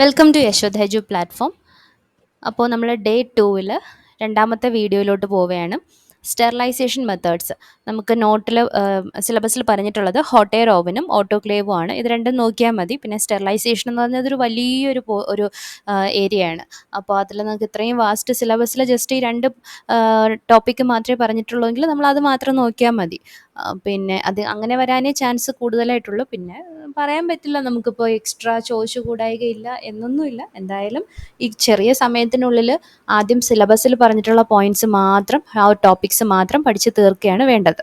Welcome to യശോദ് ഹെജു platform അപ്പോൾ നമ്മൾ ഡേ ടൂവിൽ രണ്ടാമത്തെ വീഡിയോയിലോട്ട് പോവുകയാണ്. സ്റ്റെറിലൈസേഷൻ മെത്തേഡ്സ് നമുക്ക് നോട്ടിൽ സിലബസിൽ പറഞ്ഞിട്ടുള്ളത് ഹോട്ട് എയർ ഓവനും ഓട്ടോക്ലേവും ആണ്. ഇത് രണ്ടും നോക്കിയാൽ മതി. പിന്നെ സ്റ്റെറിലൈസേഷൻ എന്ന് പറഞ്ഞാൽ ഒരു വലിയൊരു ഒരു ഏരിയയാണ് അപ്പോൾ അതിൽ നമുക്ക് ഇത്രയും വാസ്റ്റ് സിലബസിൽ ജസ്റ്റ് ഈ രണ്ട് ടോപ്പിക്ക് മാത്രമേ പറഞ്ഞിട്ടുള്ളൂ എങ്കിൽ നമ്മൾ അത് മാത്രം നോക്കിയാൽ മതി. പിന്നെ അത് അങ്ങനെ വരാനേ ചാൻസ് കൂടുതലായിട്ടുള്ളൂ. പിന്നെ പറയാൻ പറ്റില്ല. നമുക്കിപ്പോൾ എക്സ്ട്രാ ചോദിച്ചു കൂടായികയില്ല എന്നൊന്നുമില്ല. എന്തായാലും ഈ ചെറിയ സമയത്തിനുള്ളിൽ ആദ്യം സിലബസിൽ പറഞ്ഞിട്ടുള്ള പോയിന്റ്സ് മാത്രം ആ ടോപ്പിക്സ് മാത്രം പഠിച്ച് തീർക്കുകയാണ് വേണ്ടത്.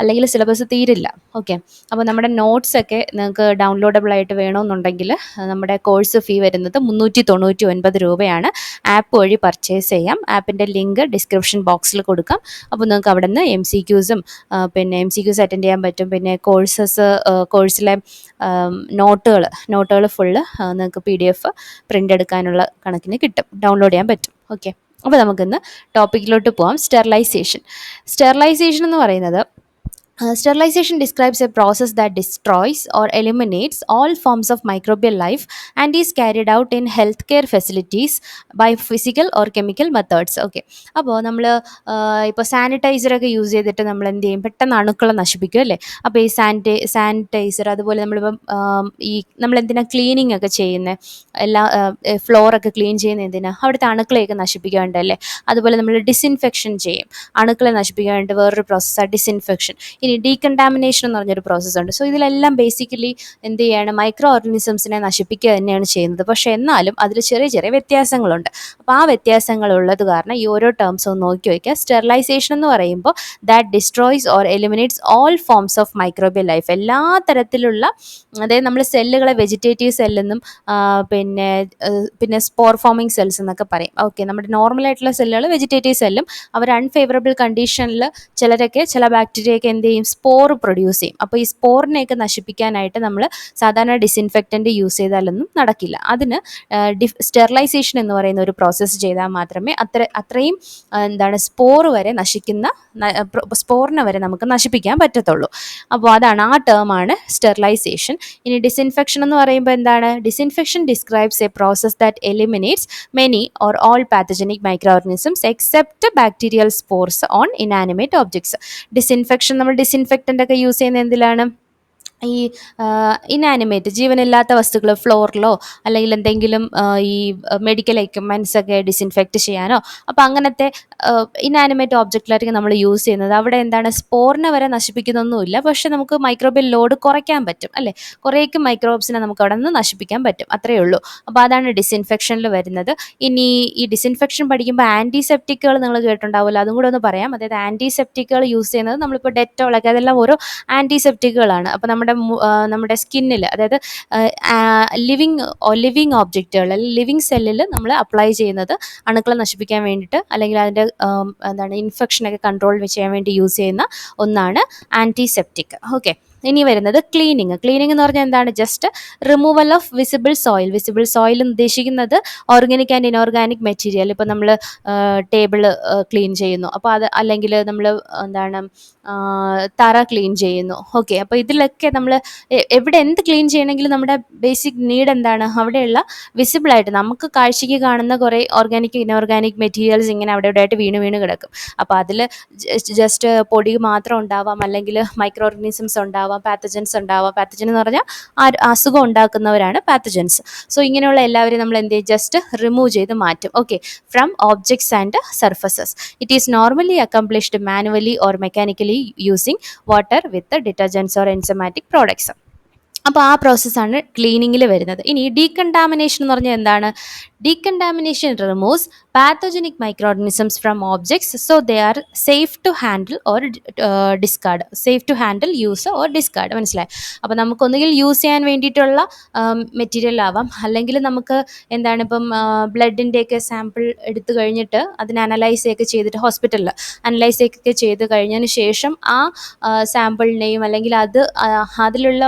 അല്ലെങ്കിൽ സിലബസ് തീരില്ല. ഓക്കെ അപ്പോൾ നമ്മുടെ നോട്ട്സ് ഒക്കെ നിങ്ങൾക്ക് ഡൗൺലോഡബിൾ ആയിട്ട് വേണമെന്നുണ്ടെങ്കിൽ നമ്മുടെ കോഴ്സ് ഫീ വരുന്നത് മുന്നൂറ്റി തൊണ്ണൂറ്റി ഒൻപത് രൂപയാണ്. ആപ്പ് വഴി പർച്ചേസ് ചെയ്യാം. ആപ്പിന്റെ ലിങ്ക് ഡിസ്ക്രിപ്ഷൻ ബോക്സിൽ കൊടുക്കാം. അപ്പോൾ നിങ്ങൾക്ക് അവിടെ നിന്ന് എം സി ക്യൂസും പിന്നെ എം സി ക്യൂസ് അറ്റൻഡ് ചെയ്യാൻ പറ്റും. പിന്നെ കോഴ്സസ് കോഴ്സിലെ നോട്ടുകൾ നോട്ടുകൾ ഫുള്ള് നിങ്ങൾക്ക് പി ഡി എഫ് പ്രിന്റ് എടുക്കാനുള്ള കണക്കിന് കിട്ടും. ഡൗൺലോഡ് ചെയ്യാൻ പറ്റും. ഓക്കെ അപ്പോൾ നമുക്കിന്ന് ടോപ്പിക്കിലോട്ട് പോകാം സ്റ്റെറിലൈസേഷൻ സ്റ്റെറിലൈസേഷൻ എന്ന് പറയുന്നത് Uh, sterilization describes a process that destroys or eliminates all forms of microbial life and is carried out in healthcare facilities by physical or chemical methods. Okay അപ്പോൾ നമ്മൾ ഇപ്പോൾ സാനിറ്റൈസറൊക്കെ യൂസ് ചെയ്തിട്ട് നമ്മൾ എന്ത് ചെയ്യും? പെട്ടെന്ന് അണുക്കളെ നശിപ്പിക്കും അല്ലേ? അപ്പോൾ ഈ സാനിറ്റൈ സാനിറ്റൈസർ അതുപോലെ നമ്മളിപ്പം ആം, ഈ നമ്മൾ എന്തിനാ ക്ലീനിങ് ഒക്കെ ചെയ്യുന്നത് എല്ലാ ഫ്ലോറൊക്കെ ക്ലീൻ ചെയ്യുന്ന എന്തിനാ? അവിടുത്തെ അണുക്കളെയൊക്കെ നശിപ്പിക്കാൻ വേണ്ടല്ലേ അതുപോലെ നമ്മൾ ഡിസിൻഫെക്ഷൻ ചെയ്യും. അണുക്കളെ നശിപ്പിക്കാൻ വേണ്ടി വേറൊരു പ്രോസസ്സാണ് ഡിസിൻഫെക്ഷൻ ഇനി ഡീകണ്ടാമിനേഷൻ എന്ന് പറഞ്ഞൊരു പ്രോസസ്സുണ്ട് സോ ഇതിലെല്ലാം ബേസിക്കലി എന്ത് ചെയ്യാണ്? മൈക്രോ ഓർഗാനിസംസിനെ നശിപ്പിക്കുക തന്നെയാണ് ചെയ്യുന്നത്. പക്ഷേ എന്നാലും അതിൽ ചെറിയ ചെറിയ വ്യത്യാസങ്ങളുണ്ട്. അപ്പോൾ ആ വ്യത്യാസങ്ങളുള്ളത് കാരണം ഈ ഓരോ ടേംസ് ഒന്ന് നോക്കി വയ്ക്കുക. സ്റ്റെറിലൈസേഷൻ എന്ന് പറയുമ്പോൾ that destroys or eliminates all forms of microbial life എല്ലാ തരത്തിലുള്ള അതായത് നമ്മൾ സെല്ലുകളെ വെജിറ്റേറ്റീവ് സെല്ലെന്നും പിന്നെ പിന്നെ സ്പോർ ഫോമിങ് സെൽസ് എന്നൊക്കെ പറയും. ഓക്കെ നമ്മുടെ നോർമലായിട്ടുള്ള സെല്ലുകൾ വെജിറ്റേറ്റീവ് സെല്ലും അവർ അൺഫേവറബിൾ കണ്ടീഷനിൽ ചിലരൊക്കെ ചില ബാക്ടീരിയൊക്കെ എന്ത് ചെയ്യും സ്പോർ പ്രൊഡ്യൂസ് ചെയ്യും. അപ്പോൾ ഈ സ്പോറിനെയൊക്കെ നശിപ്പിക്കാനായിട്ട് നമ്മൾ സാധാരണ ഡിസിൻഫെക്റ്റന്റ് യൂസ് ചെയ്താലൊന്നും നടക്കില്ല. അതിന് സ്റ്റെറിലൈസേഷൻ എന്ന് പറയുന്ന ഒരു പ്രോസസ്സ് ചെയ്താൽ മാത്രമേ അത്ര അത്രയും എന്താണ് സ്പോർ വരെ നശിക്കുന്ന സ്പോറിനെ വരെ നമുക്ക് നശിപ്പിക്കാൻ പറ്റത്തുള്ളൂ. അപ്പോൾ അതാണ് ആ ടേമാണ് സ്റ്റെറിലൈസേഷൻ ഇനി ഡിസിൻഫെക്ഷൻ എന്ന് പറയുമ്പോൾ എന്താണ്? Disinfection describes a process that eliminates many or all pathogenic micro organisms except bacterial spores on inanimate objects disinfection നമ്മൾ ഡിസിൻഫെക്റ്റന്റ് ഒക്കെ യൂസ് ചെയ്യുന്നത് എന്തിലാണ്? ഈ ഇനാനിമേറ്റ് ജീവനില്ലാത്ത വസ്തുക്കൾ ഫ്ലോറിലോ അല്ലെങ്കിൽ എന്തെങ്കിലും ഈ മെഡിക്കൽ എക്യുപ്മെന്റ്സ് ഒക്കെ ഡിസിൻഫെക്റ്റ് ചെയ്യാനോ അപ്പോൾ അങ്ങനത്തെ ഇനാനിമേറ്റ് ഓബ്ജക്റ്റിലായിരിക്കും നമ്മൾ യൂസ് ചെയ്യുന്നത്. അവിടെ എന്താണ് സ്പോറിനെ വരെ നശിപ്പിക്കുന്നൊന്നുമില്ല. പക്ഷേ നമുക്ക് മൈക്രോബിയൽ ലോഡ് കുറയ്ക്കാൻ പറ്റും അല്ലേ? കുറേയൊക്കെ മൈക്രോബ്സിനെ നമുക്ക് അവിടെ നിന്ന് നശിപ്പിക്കാൻ പറ്റും. അത്രയേ ഉള്ളൂ. അപ്പോൾ അതാണ് ഡിസിൻഫെക്ഷനിൽ വരുന്നത്. ഇനി ഈ ഡിസിൻഫെക്ഷൻ പഠിക്കുമ്പോൾ ആന്റിസെപ്റ്റിക്കുകൾ നിങ്ങൾ കേട്ടിട്ടുണ്ടാവില്ല അതും കൂടെ ഒന്ന് പറയാം. അതായത് ആന്റിസെപ്റ്റിക്കുകൾ യൂസ് ചെയ്യുന്നത് നമ്മളിപ്പോൾ ഡെറ്റോളൊക്കെ അതെല്ലാം ഓരോ ആന്റിസെപ്റ്റിക്കുകളാണ് അപ്പോൾ നമ്മുടെ നമ്മുടെ സ്കിന്നിൽ അതായത് ലിവിങ് ലിവിങ് ഓബ്ജക്റ്റുകൾ അല്ലെങ്കിൽ ലിവിങ് സെല്ലിൽ നമ്മൾ അപ്ലൈ ചെയ്യുന്നത് അണുക്കളെ നശിപ്പിക്കാൻ വേണ്ടിയിട്ട് അല്ലെങ്കിൽ അതിന്റെ എന്താണ് ഇൻഫെക്ഷനൊക്കെ കൺട്രോൾ ചെയ്യാൻ വേണ്ടി യൂസ് ചെയ്യുന്ന ഒന്നാണ് ആന്റിസെപ്റ്റിക് ഓക്കെ ഇനി വരുന്നത് ക്ലീനിങ് ക്ലീനിങ് എന്ന് പറഞ്ഞാൽ എന്താണ്? Just removal of visible soil visible soil ഉദ്ദേശിക്കുന്നത് ഓർഗാനിക് ആൻഡ് ഇനോർഗാനിക് മെറ്റീരിയൽ ഇപ്പോൾ നമ്മൾ ടേബിൾ ക്ലീൻ ചെയ്യുന്നു. അപ്പോൾ അത് അല്ലെങ്കിൽ നമ്മൾ എന്താണ് തറ ക്ലീൻ ചെയ്യുന്നു. ഓക്കെ അപ്പോൾ ഇതിലൊക്കെ നമ്മൾ എവിടെ എന്ത് ക്ലീൻ ചെയ്യണമെങ്കിലും നമ്മുടെ ബേസിക് നീഡ് എന്താണ്? അവിടെയുള്ള വിസിബിളായിട്ട് നമുക്ക് കാഴ്ചയ്ക്ക് കാണുന്ന കുറേ ഓർഗാനിക് ഇനോർഗാനിക് മെറ്റീരിയൽസ് ഇങ്ങനെ അവിടെ ഇവിടെ ആയിട്ട് വീണ് വീണ് കിടക്കും. അപ്പോൾ അതിൽ ജസ്റ്റ് പൊടി മാത്രം ഉണ്ടാവാം. അല്ലെങ്കിൽ മൈക്രോ ഓർഗാനിസംസ് ഉണ്ടാവാം. പാത്തജൻസ് ഉണ്ടാവാം പാത്തജൻ എന്ന് പറഞ്ഞാൽ ആ- അസുഖം ഉണ്ടാക്കുന്നവരാണ് പാത്തജൻസ് സോ ഇങ്ങനെയുള്ള എല്ലാവരെയും നമ്മൾ എന്ത് ചെയ്യും? ജസ്റ്റ് റിമൂവ് ചെയ്ത് മാറ്റും. Okay from objects and surfaces it is normally accomplished manually or mechanically using water with detergents or enzymatic products അപ്പോൾ ആ പ്രോസസ്സാണ് ക്ലീനിങ്ങിൽ വരുന്നത്. ഇനി ഡീകണ്ടാമിനേഷൻ എന്ന് പറഞ്ഞാൽ എന്താണ്? Decontamination removes pathogenic micro organisms from objects so they are safe to handle or discard safe to handle use or discard മനസ്സിലായി? അപ്പോൾ നമുക്കൊന്നുകിൽ യൂസ് ചെയ്യാൻ വേണ്ടിയിട്ടുള്ള മെറ്റീരിയൽ ആവാം. അല്ലെങ്കിൽ നമുക്ക് എന്താണ് ഇപ്പം ബ്ലഡിന്റെയൊക്കെ സാമ്പിൾ എടുത്തു കഴിഞ്ഞിട്ട് അതിനെ അനലൈസ് ഒക്കെ ചെയ്തിട്ട് ഹോസ്പിറ്റലിൽ അനലൈസ് ഒക്കെ ചെയ്ത് കഴിഞ്ഞതിന് ശേഷം ആ സാമ്പിളിനെയും അല്ലെങ്കിൽ അത് അതിലുള്ള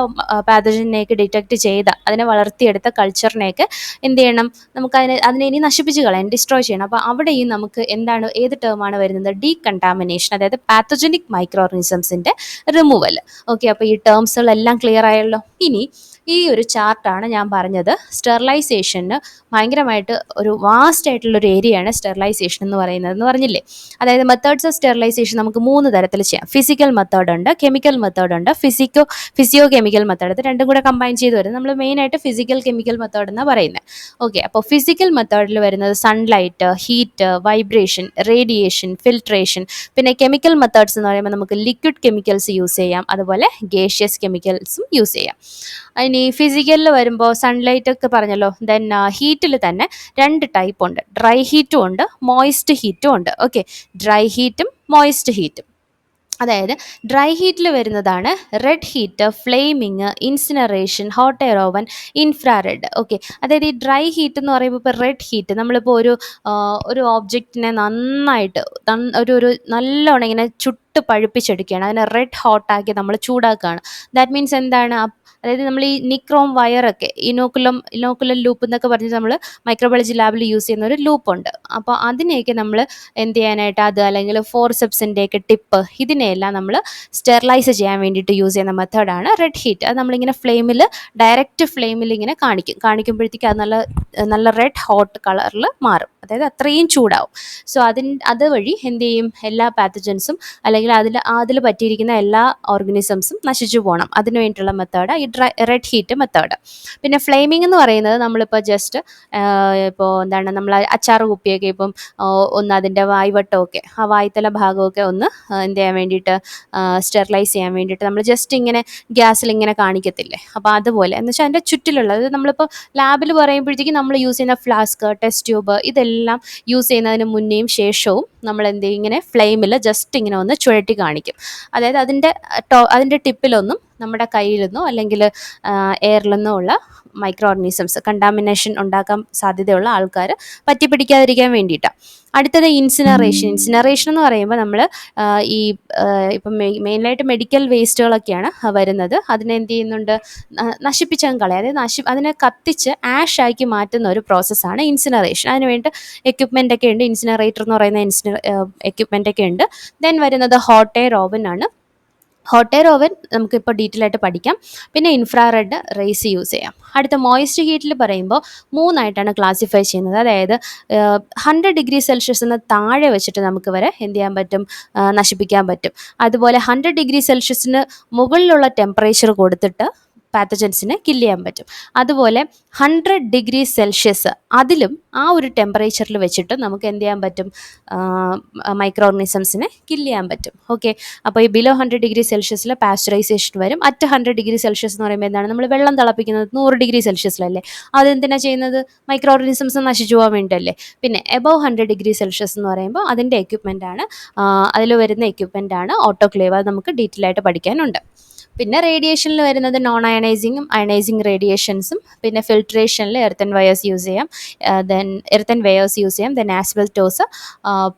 അതിലുള്ള പാതജനെയൊക്കെ ഡിറ്റക്ട് ചെയ്ത അതിനെ വളർത്തിയെടുത്ത കൾച്ചറിനെയൊക്കെ എന്ത് ചെയ്യണം? നമുക്ക് അതിനെ അതിനെ ഇനി നശിപ്പിച്ച് കളയാൻ ഡിസ്ട്രോയ് ചെയ്യണം. അപ്പോൾ അവിടെയും നമുക്ക് എന്താണ് ഏത് ടേമാണ് വരുന്നത്? ഡീ കണ്ടാമിനേഷൻ അതായത് പാത്തജനിക് മൈക്രോ ഓർഗാനിസംസിന്റെ റിമൂവൽ ഓക്കെ അപ്പോൾ ഈ ടേംസുകളെല്ലാം ക്ലിയർ ആയല്ലോ? ഇനി ഈ ഒരു ചാർട്ടാണ് ഞാൻ പറഞ്ഞത്. സ്റ്റെറിലൈസേഷന് ഭയങ്കരമായിട്ട് ഒരു വാസ്റ്റ് ആയിട്ടുള്ള ഒരു ഏരിയയാണ് സ്റ്റെറിലൈസേഷൻ എന്ന് പറയുന്നത് എന്ന് പറഞ്ഞില്ലേ? അതായത് മെത്തേഡ്സ് ഓഫ് സ്റ്റെറിലൈസേഷൻ നമുക്ക് മൂന്ന് തരത്തിൽ ചെയ്യാം. ഫിസിക്കൽ മെത്തേഡ് ഉണ്ട് കെമിക്കൽ മെത്തേഡ് ഉണ്ട് ഫിസിക്കോ ഫിസിയോ കെമിക്കൽ മെത്തേഡ് ഇത് രണ്ടും കൂടെ കമ്പൈൻ ചെയ്ത് വരും നമ്മൾ മെയിനായിട്ട് ഫിസിക്കൽ കെമിക്കൽ മെത്തേഡ് എന്നാണ് പറയുന്നത് ഓക്കെ അപ്പോൾ ഫിസിക്കൽ മെത്തേഡിൽ വരുന്നത് sunlight heat vibration radiation filtration പിന്നെ കെമിക്കൽ മെത്തേഡ്സ് എന്ന് പറയുമ്പോൾ നമുക്ക് ലിക്വിഡ് കെമിക്കൽസ് യൂസ് ചെയ്യാം അതുപോലെ ഗേഷ്യസ് കെമിക്കൽസും യൂസ് ചെയ്യാം. ഇനി ഫിസിക്കലിൽ വരുമ്പോൾ സൺലൈറ്റ് ഒക്കെ പറഞ്ഞല്ലോ ദെൻ ഹീറ്റിൽ തന്നെ രണ്ട് ടൈപ്പ് ഉണ്ട്. ഡ്രൈ ഹീറ്റും ഉണ്ട് മോയിസ്റ്റ് ഹീറ്റും ഉണ്ട്. ഓക്കെ ഡ്രൈ ഹീറ്റും മോയിസ്റ്റ് ഹീറ്റും അതായത് ഡ്രൈ ഹീറ്റിൽ വരുന്നതാണ് red heat flaming incineration hot air oven infrared okay അതായത് ഈ ഡ്രൈ ഹീറ്റ് എന്ന് പറയുമ്പോൾ ഇപ്പോൾ റെഡ് ഹീറ്റ് നമ്മളിപ്പോൾ ഒരു ഒരു ഓബ്ജക്റ്റിനെ നന്നായിട്ട് ഒരു ഒരു നല്ലോണം ഇങ്ങനെ ചുട്ട് പഴുപ്പിച്ചെടുക്കുകയാണ്. അതിനെ റെഡ് ഹോട്ടാക്കി നമ്മൾ ചൂടാക്കുകയാണ്. ദാറ്റ് മീൻസ് എന്താണ്? അതായത് നമ്മൾ ഈ നിക്രോം വയറൊക്കെ ഇനോക്കുലം ഇനോക്കുലം ലൂപ്പ് എന്നൊക്കെ പറഞ്ഞ് നമ്മൾ മൈക്രോബയോളജി ലാബിൽ യൂസ് ചെയ്യുന്ന ഒരു ലൂപ്പുണ്ട് അപ്പോൾ അതിനെയൊക്കെ നമ്മൾ എന്ത് ചെയ്യാനായിട്ട് അത് അല്ലെങ്കിൽ ഫോർസെപ്സിന്റെയൊക്കെ ടിപ്പ് ഇതിനെയെല്ലാം നമ്മൾ സ്റ്റെറിലൈസ് ചെയ്യാൻ വേണ്ടിയിട്ട് യൂസ് ചെയ്യുന്ന മെത്തേഡാണ് റെഡ് ഹീറ്റ് അത് നമ്മളിങ്ങനെ ഫ്ലെയിമിൽ ഡയറക്റ്റ് ഫ്ലെയിമിൽ ഇങ്ങനെ കാണിക്കും. കാണിക്കുമ്പോഴത്തേക്ക് അത് നല്ല നല്ല റെഡ് ഹോട്ട് കളറിൽ മാറും. അതായത് അത്രയും ചൂടാവും. സോ അതിൻ അതുവഴി എന്ത് ചെയ്യും? എല്ലാ പാത്തജൻസും അല്ലെങ്കിൽ അതിൽ അതിൽ പറ്റിയിരിക്കുന്ന എല്ലാ ഓർഗനിസംസും നശിച്ചു പോകണം. അതിന് വേണ്ടിയിട്ടുള്ള മെത്തേഡ് ഈ റെഡ് ഹീറ്റ് മെത്തേഡ് പിന്നെ ഫ്ലെയിമിംഗ് എന്ന് പറയുന്നത് നമ്മളിപ്പോൾ ജസ്റ്റ് ഇപ്പോൾ എന്താണ് നമ്മൾ അച്ചാർ കുപ്പിയൊക്കെ ഇപ്പം ഒന്ന് അതിന്റെ വായ്വട്ടമൊക്കെ ആ വായ്ത്തല ഭാഗമൊക്കെ ഒന്ന് എന്ത് ചെയ്യാൻ വേണ്ടിയിട്ട് സ്റ്റെറിലൈസ് ചെയ്യാൻ വേണ്ടിയിട്ട് നമ്മൾ ജസ്റ്റ് ഇങ്ങനെ ഗ്യാസിൽ ഇങ്ങനെ കാണിക്കത്തില്ലേ? അപ്പോൾ അതുപോലെ. എന്ന് വെച്ചാൽ അതിന്റെ ചുറ്റിലുള്ള അതായത് നമ്മളിപ്പോൾ ലാബിൽ പറയുമ്പോഴത്തേക്കും നമ്മൾ യൂസ് ചെയ്യുന്ന ഫ്ലാസ്ക് ടെസ്റ്റ് ട്യൂബ് ഇതെല്ലാം യൂസ് ചെയ്യുന്നതിന് മുന്നേയും ശേഷവും നമ്മൾ എന്ത് ചെയ്യും? ഇങ്ങനെ ഫ്ലെയിമിൽ ജസ്റ്റ് ഇങ്ങനെ ഒന്ന് ചുഴറ്റി കാണിക്കും. അതായത് അതിന്റെ ടോ അതിന്റെ ടിപ്പിലൊന്നും നമ്മുടെ കയ്യിൽ നിന്നോ അല്ലെങ്കിൽ എയറിൽ നിന്നോ ഉള്ള മൈക്രോ ഓർഗനിസംസ് കണ്ടാമിനേഷൻ ഉണ്ടാക്കാൻ സാധ്യതയുള്ള ആൾക്കാർ പറ്റിപ്പിടിക്കാതിരിക്കാൻ വേണ്ടിയിട്ടാണ് അടുത്തത് ഇൻസിനറേഷൻ ഇൻസിനറേഷൻ എന്ന് പറയുമ്പോൾ നമ്മൾ ഈ ഇപ്പം മെയിനായിട്ട് മെഡിക്കൽ വേസ്റ്റുകളൊക്കെയാണ് വരുന്നത്. അതിനെ എന്ത് ചെയ്യുന്നുണ്ട്? നശിപ്പിച്ചങ്ങ് കളയും. അതായത് നശി അതിനെ കത്തിച്ച് ആഷ് ആക്കി മാറ്റുന്ന ഒരു പ്രോസസ്സാണ് ഇൻസിനറേഷൻ അതിനുവേണ്ടി എക്യുപ്മെന്റ് ഒക്കെ ഉണ്ട്. ഇൻസിനറേറ്റർ എന്ന് പറയുന്ന ഇൻസിന എക്യുപ്മെന്റ് ഒക്കെ ഉണ്ട്. ദെൻ വരുന്നത് ഹോട്ട് എയർ ഓവൻ ആണ്. ഹോട്ട് എയർ ഓവൻ നമുക്കിപ്പോൾ ഡീറ്റെയിൽ ആയിട്ട് പഠിക്കാം. പിന്നെ ഇൻഫ്രാറെഡ് റേസ് യൂസ് ചെയ്യാം. അടുത്ത മോയിസ്റ്റ് ഹീറ്റിൽ പറയുമ്പോൾ മൂന്നായിട്ടാണ് ക്ലാസിഫൈ ചെയ്യുന്നത്. അതായത് ഹൺഡ്രഡ് ഡിഗ്രി സെൽഷ്യസിന് താഴെ വെച്ചിട്ട് നമുക്ക് വരെ എന്ത് ചെയ്യാൻ പറ്റും? നശിപ്പിക്കാൻ പറ്റും. അതുപോലെ ഹൺഡ്രഡ് ഡിഗ്രി സെൽഷ്യസിന് മുകളിലുള്ള ടെമ്പറേച്ചർ കൊടുത്തിട്ട് പാത്തജൻസിനെ കില്ല് ചെയ്യാൻ പറ്റും. അതുപോലെ ഹൺഡ്രഡ് ഡിഗ്രി സെൽഷ്യസ് അതിലും ആ ഒരു ടെമ്പറേച്ചറിൽ വെച്ചിട്ട് നമുക്ക് എന്ത് ചെയ്യാൻ പറ്റും? മൈക്രോ ഓർഗനിസംസിനെ കില്ല് ചെയ്യാൻ പറ്റും. ഓക്കെ അപ്പോൾ ഈ ബിലോ ഹൺഡ്രഡ് ഡിഗ്രി സെൽഷ്യസിൽ പാസ്ചറൈസേഷൻ വരും. അറ്റ് ഹൺഡ്രഡ് ഡിഗ്രി സെൽഷ്യസ് എന്ന് പറയുമ്പോൾ എന്താണ്? നമ്മൾ വെള്ളം തിളപ്പിക്കുന്നത് നൂറ് ഡിഗ്രി സെൽഷ്യസിലല്ലേ അതെന്തിനാണ് ചെയ്യുന്നത്? മൈക്രോ ഓർഗനിസംസ് നശിച്ചു പോകാൻ വേണ്ടിയല്ലേ പിന്നെ എബവ് ഹൺഡ്രഡ് ഡിഗ്രി സെൽഷ്യസ് എന്ന് പറയുമ്പോൾ അതിന്റെ എക്യുപ്മെന്റ് ആണ് അതിൽ വരുന്ന എക്യുപ്മെന്റ് ആണ് ഓട്ടോക്ലേവ് അത് നമുക്ക് ഡീറ്റെയിൽ ആയിട്ട് പഠിക്കാനുണ്ട്. പിന്നെ റേഡിയേഷനിൽ വരുന്നത് നോൺ അയണൈസിങ്ങും അയണൈസിങ് റേഡിയേഷൻസും പിന്നെ ഫിൽട്രേഷനിൽ എർത്തൻ വയേഴ്സ് യൂസ് ചെയ്യാം. ദെൻ എർത്തൻ വയേഴ്സ് യൂസ് ചെയ്യാം. ദെൻ ആസ്ബൽറ്റോസ്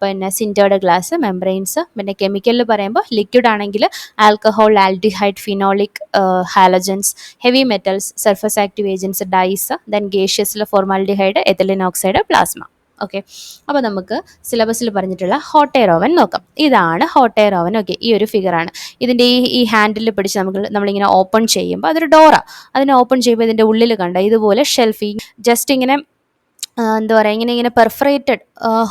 പിന്നെ സിന്റേർഡ് ഗ്ലാസ് മെംബ്രെയിൻസ് പിന്നെ കെമിക്കലിൽ പറയുമ്പോൾ ലിക്വിഡ് ആണെങ്കിൽ alcohol aldehyde phenolic halogens heavy metals surface active agents dyes then ഗേഷ്യസിലെ formaldehyde ethylene oxide plasma okay അപ്പോൾ നമുക്ക് സിലബസിൽ പറഞ്ഞിട്ടുള്ള ഹോട്ട് എയർ ഓവൻ നോക്കാം. ഇതാണ് ഹോട്ട് എയർ ഓവൻ ഓക്കെ ഈ ഒരു ഫിഗറാണ് ഇതിന്റെ ഈ ഈ ഹാൻഡിൽ പിടിച്ച് നമുക്ക് നമ്മളിങ്ങനെ ഓപ്പൺ ചെയ്യുമ്പോൾ അതൊരു ഡോറാണ് അതിനെ ഓപ്പൺ ചെയ്യുമ്പോൾ ഇതിന്റെ ഉള്ളിൽ കണ്ട? ഇതുപോലെ ഷെൽഫിങ് ജസ്റ്റ് ഇങ്ങനെ എന്താ പറയുക ഇങ്ങനെ ഇങ്ങനെ പെർഫറേറ്റഡ്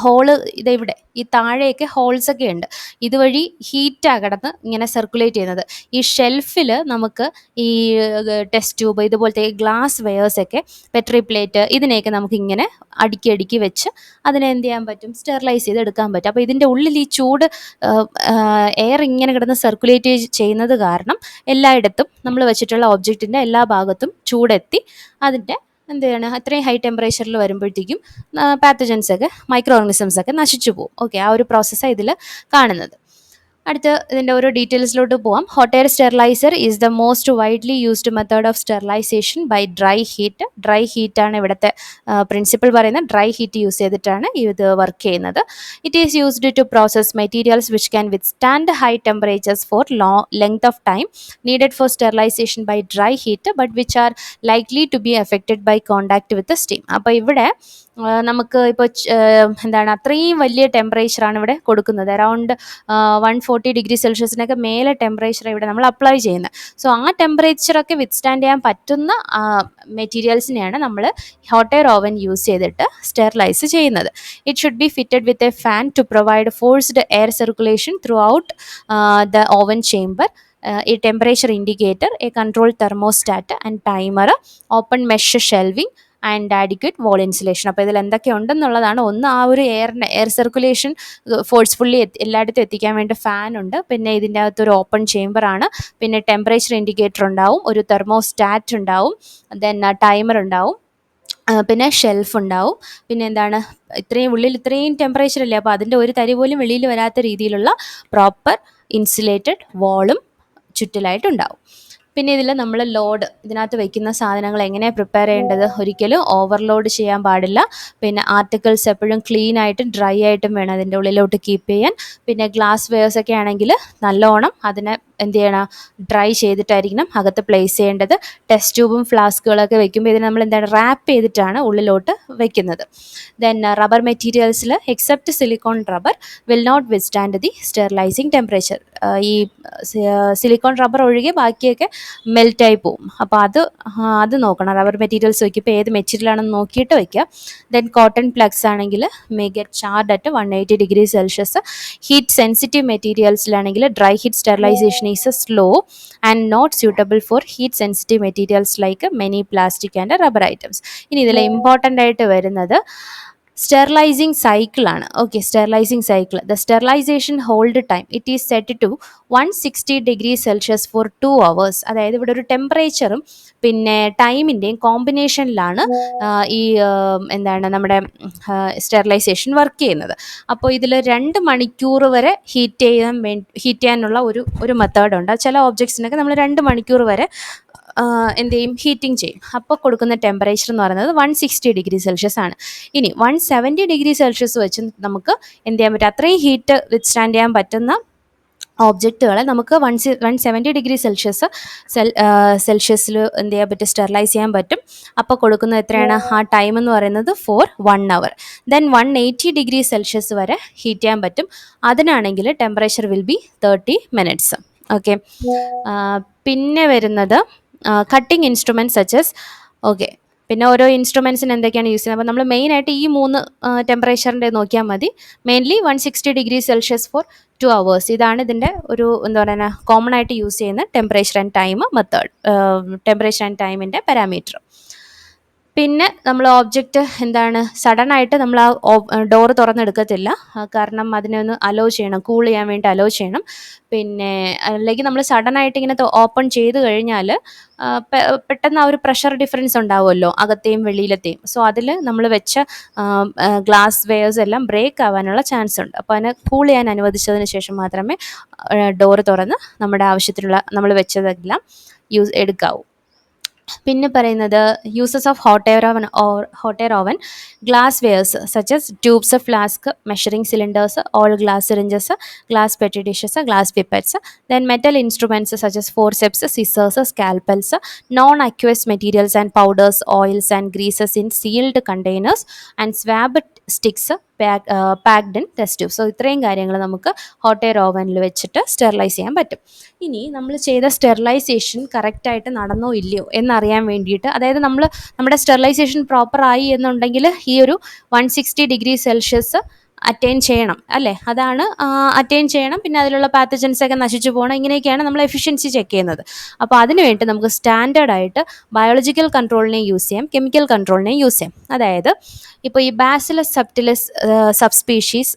ഹോൾ ഇത് ഇവിടെ ഈ താഴെയൊക്കെ ഹോൾസ് ഒക്കെ ഉണ്ട്. ഇതുവഴി ഹീറ്റാണ് കിടന്ന് ഇങ്ങനെ സർക്കുലേറ്റ് ചെയ്യുന്നത്. ഈ ഷെൽഫിൽ നമുക്ക് ഈ ടെസ്റ്റ് ട്യൂബ് ഇതുപോലത്തെ ഗ്ലാസ് വെയേഴ്സൊക്കെ പെട്രി പ്ലേറ്റ് ഇതിനെയൊക്കെ നമുക്ക് ഇങ്ങനെ അടുക്കി അടുക്കി വെച്ച് അതിനെ എന്ത് ചെയ്യാൻ പറ്റും? സ്റ്റെറിലൈസ് ചെയ്ത് എടുക്കാൻ പറ്റും. അപ്പോൾ ഇതിന്റെ ഉള്ളിൽ ഈ ചൂട് എയർ ഇങ്ങനെ കിടന്ന് സർക്കുലേറ്റ് ചെയ്യുന്നത് കാരണം എല്ലായിടത്തും നമ്മൾ വെച്ചിട്ടുള്ള ഓബ്ജക്റ്റിന്റെ എല്ലാ ഭാഗത്തും ചൂടെത്തി അതിന്റെ എന്ത് ചെയ്യണം അത്രയും ഹൈ ടെമ്പറേച്ചറിൽ വരുമ്പോഴത്തേക്കും പാത്തജൻസ് ഒക്കെ മൈക്രോ ഓർഗനിസംസ് ഒക്കെ നശിച്ചു പോകും. ഓക്കെ ആ ഒരു പ്രോസസ്സാണ് ഇതിൽ കാണുന്നത്. അടുത്ത ഇതിന്റെ ഓരോ ഡീറ്റെയിൽസിലോട്ട് പോവാം. Hot air sterilizer is the most widely used method of sterilization by dry heat dry ഹീറ്റാണ് ഇവിടുത്തെ പ്രിൻസിപ്പിൾ പറയുന്നത്. ഡ്രൈ ഹീറ്റ് യൂസ് ചെയ്തിട്ടാണ് ഇത് വർക്ക് ചെയ്യുന്നത്. It is used to process materials which can withstand high temperatures for low length of time needed for sterilization by dry heat but which are likely to be affected by contact with steam അപ്പോൾ ഇവിടെ നമുക്ക് ഇപ്പോൾ എന്താണ് അത്രയും വലിയ ടെമ്പറേച്ചറാണ് ഇവിടെ കൊടുക്കുന്നത്. അറൗണ്ട് വൺ ഫോർട്ടി ഡിഗ്രി സെൽഷ്യസിനൊക്കെ മേലെ ടെമ്പറേച്ചർ ഇവിടെ നമ്മൾ അപ്ലൈ ചെയ്യുന്നത്. സോ ആ ടെമ്പറേച്ചറൊക്കെ വിത്ത്സ്റ്റാൻഡ് ചെയ്യാൻ പറ്റുന്ന മെറ്റീരിയൽസിനെയാണ് നമ്മൾ ഹോട്ട് എയർ ഓവൻ യൂസ് ചെയ്തിട്ട് സ്റ്റെറിലൈസ് ചെയ്യുന്നത്. It should be fitted with a fan to provide forced air circulation throughout the oven chamber a temperature indicator a control thermostat and timer open mesh shelving and adequate wall insulation. അപ്പോൾ ഇതിൽ എന്തൊക്കെ ഉണ്ടെന്നുള്ളതാണ് ഒന്ന് ആ ഒരു എയറിന്റെ air circulation forcefully എല്ലായിടത്തും എത്തിക്കാൻ വേണ്ടി fan ഉണ്ട്. പിന്നെ ഇതിന്റെ അകത്ത് ഒരു ഓപ്പൺ ചേംബർ ആണ്. പിന്നെ ടെമ്പറേച്ചർ ഇൻഡിക്കേറ്റർ ഉണ്ടാവും ഒരു തെർമോസ്റ്റാറ്റ് ഉണ്ടാവും ദെൻ ടൈമർ ഉണ്ടാവും പിന്നെ ഷെൽഫ് ഉണ്ടാവും. പിന്നെ എന്താണ്? ഇത്രയും ഉള്ളിൽ ഇത്രയും ടെമ്പറേച്ചർ അല്ലേ? അപ്പോൾ അതിന്റെ ഒരു തരി പോലും വെളിയിൽ വരാത്ത രീതിയിലുള്ള പ്രോപ്പർ ഇൻസുലേറ്റഡ് വാളും ചുറ്റിലായിട്ടുണ്ടാവും പിന്നെ ഇതിൽ നമ്മൾ ലോഡ് ഇതിനകത്ത് വയ്ക്കുന്ന സാധനങ്ങൾ എങ്ങനെയാണ് പ്രിപ്പയർ ചെയ്യേണ്ടത്? ഒരിക്കലും ഓവർലോഡ് ചെയ്യാൻ പാടില്ല. പിന്നെ ആർട്ടിക്കിൾസ് എപ്പോഴും ക്ലീൻ ആയിട്ടും ഡ്രൈ ആയിട്ടും വേണം അതിന്റെ ഉള്ളിലോട്ട് കീപ്പ് ചെയ്യാൻ. പിന്നെ ഗ്ലാസ് വെയേഴ്സൊക്കെ ആണെങ്കിൽ നല്ലോണം അതിനെ എന്ത് ചെയ്യണം? ഡ്രൈ ചെയ്തിട്ടായിരിക്കണം അകത്ത് പ്ലേസ് ചെയ്യേണ്ടത്. ടെസ്റ്റ് ട്യൂബും ഫ്ലാസ്കുകളൊക്കെ വെക്കുമ്പോൾ ഇതിന് നമ്മൾ എന്താണ് റാപ്പ് ചെയ്തിട്ടാണ് ഉള്ളിലോട്ട് വെക്കുന്നത്. Then rubber മെറ്റീരിയൽസിൽ except silicone rubber will not withstand the sterilizing temperature ഈ സിലിക്കോൺ റബ്ബർ ഒഴികെ ബാക്കിയൊക്കെ മെൽറ്റായി പോവും. അപ്പോൾ അത് അത് നോക്കണം. റബ്ബർ മെറ്റീരിയൽസ് വയ്ക്കുമ്പോൾ ഏത് മെറ്റീരിയലാണെന്ന് നോക്കിയിട്ട് വയ്ക്കുക ദെൻ കോട്ടൺ പ്ലഗ്സ് ആണെങ്കിൽ may get charred at one eighty degree celsius heat sensitive മെറ്റീരിയൽസിലാണെങ്കിൽ dry heat sterilization is slow and not suitable for heat sensitive materials like many plastic and rubber items ഇനി ഇതിൽ important ആയിട്ട് വരുന്നത് sterilising സൈക്കിളാണ് okay sterilizing cycle the sterilization hold time it is set to one sixty degree celsius for two hours അതായത് ഇവിടെ ഒരു ടെമ്പറേച്ചറും പിന്നെ ടൈമിന്റെയും കോമ്പിനേഷനിലാണ് ഈ എന്താണ് നമ്മുടെ സ്റ്റെറിലൈസേഷൻ വർക്ക് ചെയ്യുന്നത്. അപ്പോൾ ഇതിൽ രണ്ട് മണിക്കൂർ വരെ ഹീറ്റ് ചെയ്യാൻ ഹീറ്റ് ചെയ്യാനുള്ള ഒരു ഒരു മെത്തേഡുണ്ട് ചില ഓബ്ജക്ട്സിനൊക്കെ നമ്മൾ രണ്ട് മണിക്കൂർ വരെ എന്ത് ചെയ്യും ഹീറ്റിംഗ് ചെയ്യും. അപ്പോൾ കൊടുക്കുന്ന ടെമ്പറേച്ചർ എന്ന് പറയുന്നത് വൺ സിക്സ്റ്റി ഡിഗ്രി സെൽഷ്യസ് ആണ്. ഇനി വൺ സെവന്റി ഡിഗ്രി സെൽഷ്യസ് വെച്ച് നമുക്ക് എന്ത് ചെയ്യാൻ പറ്റും? അത്രയും ഹീറ്റ് വിത്ത്സ്റ്റാൻഡ് ചെയ്യാൻ പറ്റുന്ന ഓബ്ജക്റ്റുകളെ നമുക്ക് one C one seventy degree celsius cel സെൽഷ്യസിൽ എന്ത് ചെയ്യാൻ പറ്റും? സ്റ്റെറിലൈസ് ചെയ്യാൻ പറ്റും. അപ്പോൾ കൊടുക്കുന്ന എത്രയാണ്? ആ ടൈം എന്ന് പറയുന്നത് for one hour then one eighty degree celsius വരെ ഹീറ്റ് ചെയ്യാൻ പറ്റും. അതിനാണെങ്കിൽ temperature will be thirty minutes okay പിന്നെ വരുന്നത് കട്ടിങ് ഇൻസ്ട്രുമെന്റ് സച്ചസ് ഓക്കെ പിന്നെ ഓരോ ഇൻസ്ട്രുമെൻസിന് എന്തൊക്കെയാണ് യൂസ് ചെയ്യുന്നത്? അപ്പോൾ നമ്മൾ മെയിൻ ആയിട്ട് ഈ മൂന്ന് ടെമ്പറേച്ചറിന്റെ നോക്കിയാൽ മതി. Mainly one sixty degree celsius for two hours ഇതാണ് ഇതിന്റെ ഒരു എന്താ പറയുക കോമൺ ആയിട്ട് യൂസ് ചെയ്യുന്ന temperature and time method temperature and ടൈമിന്റെ പാരാമീറ്റർ പിന്നെ നമ്മൾ ഓബ്ജക്റ്റ് എന്താണ്? സഡൻ ആയിട്ട് നമ്മൾ ആ ഡോറ് തുറന്നെടുക്കത്തില്ല. കാരണം അതിനെ ഒന്ന് അലോ ചെയ്യണം. കൂൾ ചെയ്യാൻ വേണ്ടി അലോ ചെയ്യണം. പിന്നെ അല്ലെങ്കിൽ നമ്മൾ സഡൻ ആയിട്ട് ഇങ്ങനെ ഓപ്പൺ ചെയ്ത് കഴിഞ്ഞാൽ പെട്ടെന്ന് ആ ഒരു പ്രഷർ ഡിഫറൻസ് ഉണ്ടാവുമല്ലോ അകത്തെയും വെളിയിലത്തെയും. സോ അതിൽ നമ്മൾ വെച്ച ഗ്ലാസ് വെയേഴ്സ് എല്ലാം ബ്രേക്ക് ആവാനുള്ള ചാൻസ് ഉണ്ട്. അപ്പോൾ അതിനെ കൂൾ ചെയ്യാൻ അനുവദിച്ചതിന് ശേഷം മാത്രമേ ഡോറ് തുറന്ന് നമ്മുടെ ആവശ്യത്തിനുള്ള നമ്മൾ വെച്ചതെല്ലാം യൂസ് എടുക്കാവൂ. പിന്നെ പറയുന്നത് uses of hot air oven or hot air oven glass wares such as tubes flask measuring cylinders all glass syringes glass petri dishes glass pipettes then metal instruments such as forceps scissors scalpels non aqueous materials and powders oils and greases in sealed containers and swab sticks pack packed in test tube so ഇത്രയും കാര്യങ്ങൾ നമുക്ക് hot air ഓവനിൽ വെച്ചിട്ട് sterilise ചെയ്യാൻ പറ്റും. ഇനി നമ്മൾ ചെയ്ത സ്റ്റെറിലൈസേഷൻ കറക്റ്റായിട്ട് നടന്നോ ഇല്ലയോ എന്നറിയാൻ വേണ്ടിയിട്ട് അതായത് നമ്മൾ നമ്മുടെ സ്റ്റെറിലൈസേഷൻ പ്രോപ്പറായി എന്നുണ്ടെങ്കിൽ ഈ ഒരു one sixty degree celsius attain ചെയ്യണം അല്ലേ? അതാണ് അറ്റൈൻ ചെയ്യണം പിന്നെ അതിലുള്ള പാത്തജൻസ് ഒക്കെ നശിച്ചു പോകണം ഇങ്ങനെയൊക്കെയാണ് നമ്മൾ എഫിഷ്യൻസി ചെക്ക് ചെയ്യുന്നത്. അപ്പോൾ അതിനുവേണ്ടി നമുക്ക് സ്റ്റാൻഡേർഡ് ആയിട്ട് ബയോളജിക്കൽ കൺട്രോളിനെ യൂസ് ചെയ്യാം കെമിക്കൽ കൺട്രോളിനെ യൂസ് ചെയ്യാം. അതായത് ഇപ്പോൾ ഈ bacillus subtilis sub species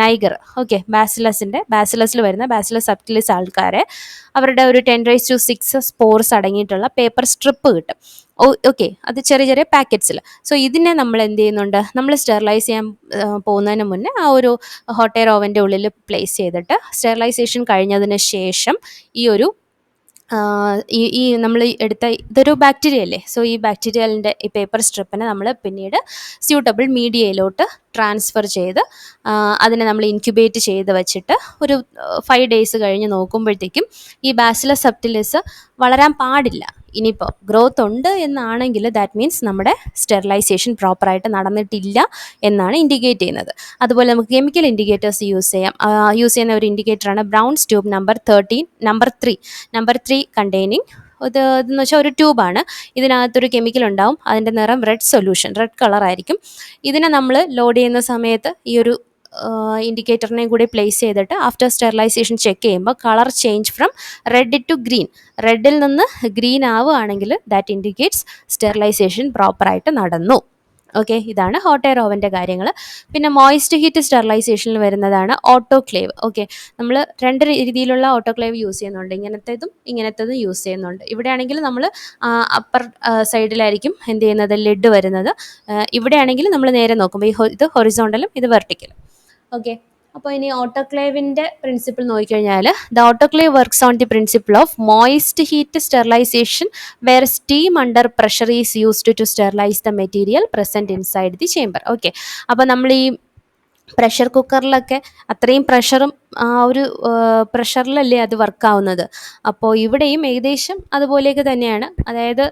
niger okay ബാസിലസിന്റെ ബാസിലസിൽ വരുന്ന ബാസിലസ് സബ്റ്റിലിസ് ആൾക്കാരെ അവരുടെ ഒരു ten raise to six spores അടങ്ങിയിട്ടുള്ള പേപ്പർ സ്ട്രിപ്പ് കിട്ടും. ഓക്കെ അത് ചെറിയ ചെറിയ പാക്കറ്റ്സിൽ സോ ഇതിനെ നമ്മൾ എന്ത് ചെയ്യുന്നുണ്ട്? നമ്മൾ സ്റ്റെറിലൈസ് ചെയ്യാൻ പോകുന്നതിന് മുന്നേ ആ ഒരു ഹോട്ട് എയർ ഓവന്റെ ഉള്ളിൽ പ്ലേസ് ചെയ്തിട്ട് സ്റ്റെറിലൈസേഷൻ കഴിഞ്ഞതിന് ശേഷം ഈ ഒരു ഈ ഈ നമ്മൾ എടുത്ത ഇതൊരു ബാക്ടീരിയ അല്ലേ? സോ ഈ ബാക്ടീരിയലിന്റെ ഈ പേപ്പർ സ്ട്രിപ്പിനെ നമ്മൾ പിന്നീട് സ്യൂട്ടബിൾ മീഡിയയിലോട്ട് ട്രാൻസ്ഫർ ചെയ്ത് അതിനെ നമ്മൾ ഇൻക്യുബേറ്റ് ചെയ്ത് വെച്ചിട്ട് ഒരു ഫൈവ് ഡേയ്സ് കഴിഞ്ഞ് നോക്കുമ്പോഴത്തേക്കും ഈ ബാസിലസ് സെപ്റ്റിലിസ് വളരാൻ പാടില്ല. ഇനിയിപ്പോൾ ഗ്രോത്ത് ഉണ്ട് എന്നാണെങ്കിൽ ദാറ്റ് മീൻസ് നമ്മുടെ സ്റ്റെറിലൈസേഷൻ പ്രോപ്പറായിട്ട് നടന്നിട്ടില്ല എന്നാണ് ഇൻഡിക്കേറ്റ് ചെയ്യുന്നത്. അതുപോലെ നമുക്ക് കെമിക്കൽ ഇൻഡിക്കേറ്റേഴ്സ് യൂസ് ചെയ്യാം. യൂസ് ചെയ്യുന്ന ഒരു ഇൻഡിക്കേറ്ററാണ് brown tube number thirteen number three number three containing ഇത് ഇതെന്ന് വെച്ചാൽ ഒരു ട്യൂബാണ് ഇതിനകത്തൊരു കെമിക്കൽ ഉണ്ടാവും. അതിന്റെ നിറം റെഡ് സൊല്യൂഷൻ റെഡ് കളറായിരിക്കും ഇതിനെ നമ്മൾ ലോഡ് ചെയ്യുന്ന സമയത്ത് ഈ ഒരു ഇൻഡിക്കേറ്ററിനെയും കൂടി പ്ലേസ് ചെയ്തിട്ട് ആഫ്റ്റർ സ്റ്റെറിലൈസേഷൻ ചെക്ക് ചെയ്യുമ്പോൾ colour change from red to green റെഡിൽ നിന്ന് ഗ്രീൻ ആവുകയാണെങ്കിൽ ദാറ്റ് ഇൻഡിക്കേറ്റ്സ് സ്റ്റെറിലൈസേഷൻ പ്രോപ്പറായിട്ട് നടന്നു. ഓക്കെ ഇതാണ് ഹോട്ട് എയർ ഓവന്റെ കാര്യങ്ങൾ പിന്നെ മോയിസ്റ്റ് ഹീറ്റ് സ്റ്റെറിലൈസേഷനിൽ വരുന്നതാണ് ഓട്ടോക്ലേവ് ഓക്കെ നമ്മൾ രണ്ട് രീതിയിലുള്ള ഓട്ടോക്ലേവ് യൂസ് ചെയ്യുന്നുണ്ട്. ഇങ്ങനത്തേതും ഇങ്ങനത്തേതും യൂസ് ചെയ്യുന്നുണ്ട്. ഇവിടെയാണെങ്കിൽ നമ്മൾ അപ്പർ സൈഡിലായിരിക്കും എന്ത് ചെയ്യുന്നത്? ലെഡ് വരുന്നത്. ഇവിടെയാണെങ്കിൽ നമ്മൾ നേരെ നോക്കുമ്പോൾ ഇത് ഹൊറിസോണ്ടലും ഇത് വെർട്ടിക്കലും ഓക്കെ അപ്പോൾ ഇനി ഓട്ടോക്ലേവിന്റെ പ്രിൻസിപ്പിൾ നോക്കിക്കഴിഞ്ഞാൽ the autoclave works on the principle of moist heat sterilization where steam under pressure is used to sterilize the material present inside the chamber okay അപ്പോൾ നമ്മൾ ഈ പ്രഷർ കുക്കറിലൊക്കെ അത്രയും പ്രഷറും ആ ഒരു പ്രഷറിലല്ലേ അത് വർക്കാവുന്നത് അപ്പോൾ ഇവിടെയും ഏകദേശം അതുപോലെയൊക്കെ തന്നെയാണ്. അതായത്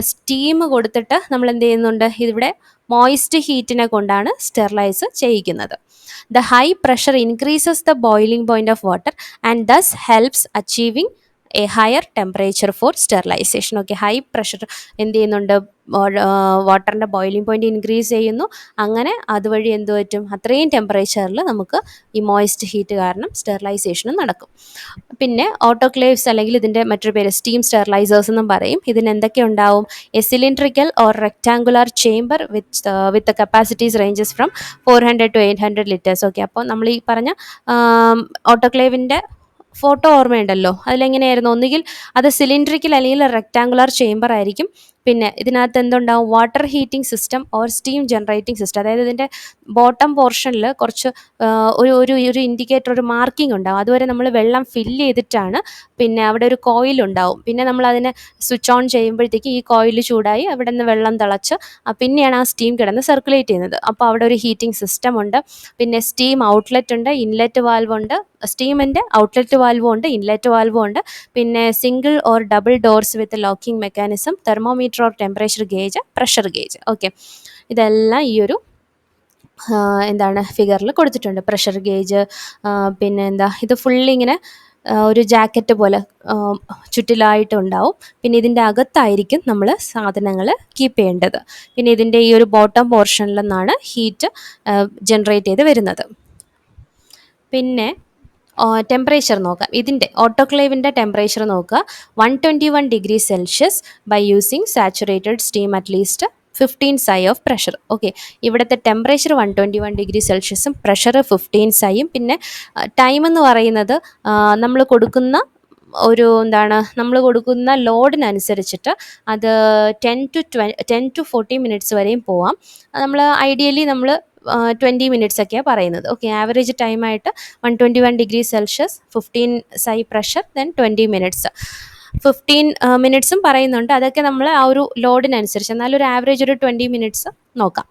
സ്റ്റീം കൊടുത്തിട്ട് നമ്മൾ എന്ത് ചെയ്യുന്നുണ്ട് ഇവിടെ മോയിസ്റ്റ് ഹീറ്റിനെ കൊണ്ടാണ് സ്റ്റെറിലൈസ് ചെയ്യിക്കുന്നത് The high pressure increases the boiling point of water and thus helps achieving a higher temperature for sterilization okay high pressure എന്ത് ചെയ്യുന്നുണ്ട്? വാട്ടറിന്റെ ബോയിലിംഗ് പോയിന്റ് ഇൻക്രീസ് ചെയ്യുന്നു. അങ്ങനെ അതുവഴി എന്ത് പറ്റും? അത്രയും ടെമ്പറേച്ചറിൽ നമുക്ക് ഈ മോയിസ്റ്റ് ഹീറ്റ് കാരണം സ്റ്റെറിലൈസേഷനും നടക്കും. പിന്നെ ഓട്ടോക്ലേവ്സ് അല്ലെങ്കിൽ ഇതിന്റെ മറ്റൊരു പേര് സ്റ്റീം സ്റ്റെറിലൈസേഴ്സ് എന്നും പറയും. ഇതിന് എന്തൊക്കെ ഉണ്ടാവും? A cylindrical or rectangular chamber with with capacities ranges from four hundred to eight hundred litres okay അപ്പോൾ നമ്മൾ ഈ പറഞ്ഞ ഓട്ടോക്ലേവിന്റെ ഫോട്ടോ ഓർമ്മയുണ്ടല്ലോ. അതിലെങ്ങനെയായിരുന്നു? ഒന്നുകിൽ അത് സിലിണ്ട്രിക്കൽ അല്ലെങ്കിൽ റെക്റ്റാങ്കുലർ ചേംബർ ആയിരിക്കും. പിന്നെ ഇതിനകത്ത് എന്തുണ്ടാവും? Water heating system or steam generating system അതായത് ഇതിന്റെ ബോട്ടം പോർഷനിൽ കുറച്ച് ഒരു ഒരു ഒരു ഇൻഡിക്കേറ്റർ ഒരു മാർക്കിംഗ് ഉണ്ടാവും. അതുവരെ നമ്മൾ വെള്ളം ഫില്ല് ചെയ്തിട്ടാണ് പിന്നെ അവിടെ ഒരു കോയിൽ ഉണ്ടാവും. പിന്നെ നമ്മൾ അതിനെ സ്വിച്ച് ഓൺ ചെയ്യുമ്പോഴത്തേക്ക് ഈ കോയിൽ ചൂടായി അവിടെ നിന്ന് വെള്ളം തിളച്ച് പിന്നെയാണ് ആ സ്റ്റീം കിടന്ന് സർക്കുലേറ്റ് ചെയ്യുന്നത്. അപ്പോൾ അവിടെ ഒരു ഹീറ്റിംഗ് സിസ്റ്റം ഉണ്ട്. പിന്നെ സ്റ്റീം ഔട്ട്ലെറ്റ് ഉണ്ട് ഇൻലെറ്റ് വാൽവ് ഉണ്ട്. സ്റ്റീമിന്റെ ഔട്ട്ലെറ്റ് വാൽവും ഉണ്ട് ഇൻലെറ്റ് വാൽവും ഉണ്ട്. പിന്നെ single or double doors with locking mechanism thermometer or temperature gauge pressure gauge okay ഇതെല്ലാം ഈ ഒരു എന്താണ് ഫിഗറിൽ കൊടുത്തിട്ടുണ്ട്. പ്രഷർ ഗേജ് പിന്നെ എന്താ ഇത് ഫുള്ളി ഇങ്ങനെ ഒരു ജാക്കറ്റ് പോലെ ചുറ്റിലായിട്ട് ഉണ്ടാവും. പിന്നെ ഇതിന്റെ അകത്തായിരിക്കും നമ്മൾ സാധനങ്ങൾ കീപ്പ് ചെയ്യേണ്ടത്. പിന്നെ ഇതിന്റെ ഈ ഒരു ബോട്ടം പോർഷനിൽ നിന്നാണ് ഹീറ്റ് ജനറേറ്റ് ചെയ്ത് വരുന്നത്. പിന്നെ ടെമ്പറേച്ചർ നോക്കാം. ഇതിന്റെ ഓട്ടോക്ലേവിന്റെ ടെമ്പറേച്ചർ നോക്കുക. One twenty one degree celsius by using saturated steam at least fifteen psi of pressure okay ഇവിടുത്തെ temperature one twenty one degree സെൽഷ്യസും pressure fifteen സൈയും പിന്നെ ടൈം എന്ന് പറയുന്നത് നമ്മൾ കൊടുക്കുന്ന ഒരു എന്താണ് നമ്മൾ കൊടുക്കുന്ന ലോഡിനനുസരിച്ചിട്ട് അത് ten to tw ten to forty minutes വരെയും പോവാം. നമ്മൾ ഐഡിയലി നമ്മൾ ട്വന്റി മിനിറ്റ്സ് ഒക്കെയാണ് പറയുന്നത്. Okay average ടൈമായിട്ട് one twenty one degree celsius fifteen psi pressure then twenty minutes fifteen മിനിറ്റ്സും പറയുന്നുണ്ട്. അതൊക്കെ നമ്മൾ ആ ഒരു ലോഡിനനുസരിച്ച് എന്നാലും ഒരു ആവറേജ് ഒരു ട്വന്റി മിനിറ്റ്സ് നോക്കാം.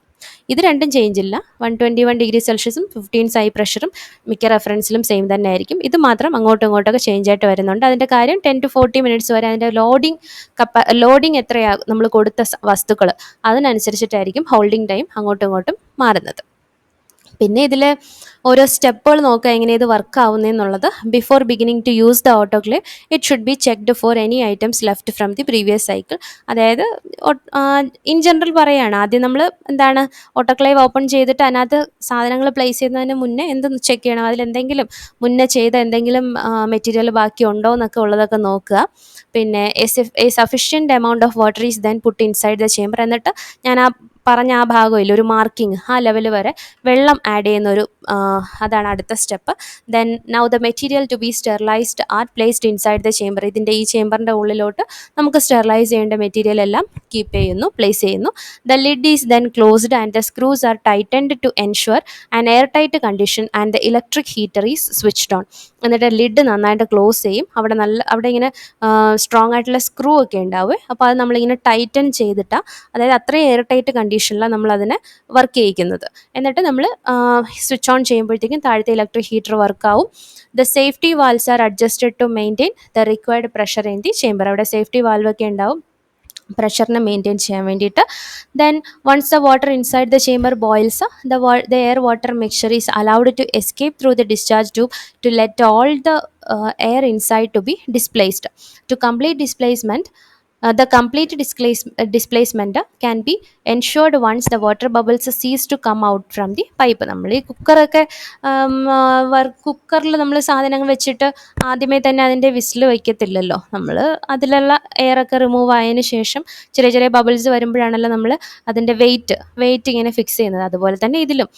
ഇത് രണ്ടും ചേഞ്ച് ഇല്ല. വൺ ട്വന്റി വൺ ഡിഗ്രി സെൽഷ്യസും ഫിഫ്റ്റീൻ സൈ പ്രഷറും മിക്ക റെഫറൻസിലും സെയിം തന്നെ ആയിരിക്കും ഇത് മാത്രം അങ്ങോട്ടും ഇങ്ങോട്ടൊക്കെ ചേഞ്ച് ആയിട്ട് വരുന്നുണ്ട്. അതിന്റെ കാര്യം ടെൻ ടു ഫോർട്ടി മിനിറ്റ്സ് വരെ അതിന്റെ ലോഡിങ് കപ്പ ലോഡിങ് എത്രയാണ് നമ്മൾ കൊടുത്ത വസ്തുക്കൾ അതിനനുസരിച്ചിട്ടായിരിക്കും ഹോൾഡിംഗ് ടൈം അങ്ങോട്ടും ഇങ്ങോട്ടും മാറുന്നത്. പിന്നെ ഇതിൽ ഓരോ സ്റ്റെപ്പുകൾ നോക്കുക എങ്ങനെ ഇത് work ആവുന്നതെന്നുള്ളത് before beginning to use the autoclave it should be checked for any items left from the previous cycle അതായത് ഇൻ ജനറൽ പറയുകയാണ് ആദ്യം നമ്മൾ എന്താണ് ഓട്ടോക്ലേവ് ഓപ്പൺ ചെയ്തിട്ട് അതിനകത്ത് സാധനങ്ങൾ പ്ലേസ് ചെയ്യുന്നതിന് മുന്നേ എന്ത് ചെക്ക് ചെയ്യണം? അതിലെന്തെങ്കിലും മുന്നേ ചെയ്ത എന്തെങ്കിലും മെറ്റീരിയൽ ബാക്കി ഉണ്ടോ എന്നൊക്കെ ഉള്ളതൊക്കെ നോക്കുക. പിന്നെ a sufficient amount of water is then put inside the chamber എന്നിട്ട് ഞാൻ ആ പറഞ്ഞ ആ ഭാഗമില്ല ഒരു മാർക്കിംഗ് ആ ലെവൽ വരെ വെള്ളം ആഡ് ചെയ്യുന്ന ഒരു അതാണ് അടുത്ത step then now the material to be sterilized are placed inside the chamber ഇതിന്റെ ഈ ചേംബറിന്റെ ഉള്ളിലോട്ട് നമുക്ക് സ്റ്റെറിലൈസ് ചെയ്യേണ്ട മെറ്റീരിയൽ എല്ലാം കീപ്പ് ചെയ്യുന്നു പ്ലേസ് ചെയ്യുന്നു. The lid is then closed and the screws are tightened to ensure an air tight condition and the electric heater is switched on എന്നിട്ട് lid നന്നായിട്ട് ക്ലോസ് ചെയ്യും. അവിടെ നല്ല അവിടെ ഇങ്ങനെ സ്ട്രോങ് ആയിട്ടുള്ള സ്ക്രൂ ഒക്കെ ഉണ്ടാവും. അപ്പോൾ അത് നമ്മളിങ്ങനെ ടൈറ്റൻ ചെയ്തിട്ടാണ് അതായത് അത്രയും എയർ ടൈറ്റ് കണ്ടീഷനിലാണ് നമ്മൾ അതിനെ വർക്ക് ചെയ്യിക്കുന്നത്. എന്നിട്ട് നമ്മൾ സ്വിച്ച് ഓൺ ചെയ്യുമ്പോഴത്തേക്കും താഴത്തെ ഇലക്ട്രിക് ഹീറ്റർ വർക്ക് ആവും. The safety valves are adjusted to maintain the required pressure in the chamber അവിടെ സേഫ്റ്റി വാൽവ് ഒക്കെ ഉണ്ടാവും. പ്രഷറിനെ മെയിന്റെയിൻ ചെയ്യാൻ വേണ്ടിയിട്ട്. Then once the water inside the chamber boils the the air water mixture is allowed to escape through the discharge tube to let all the air inside to be displaced to complete displacement Uh, the complete displace, uh, displacement can be ensured once the water bubbles cease to come out from the pipe. നമ്മൾ ഈ കുക്കറൊക്കെ കുക്കറിൽ നമ്മൾ സാധനങ്ങൾ വെച്ചിട്ട് ആദ്യമേ തന്നെ അതിന്റെ whistle വയ്ക്കത്തില്ലല്ലോ നമ്മൾ അതിലുള്ള എയറൊക്കെ റിമൂവ് ആയതിനു ശേഷം ചെറിയ ചെറിയ ബബിൾസ് വരുമ്പോഴാണല്ലോ നമ്മൾ അതിന്റെ വെയിറ്റ് വെയിറ്റ് ഇങ്ങനെ ഫിക്സ് ചെയ്യുന്നത്. അതുപോലെ തന്നെ ഇതിലും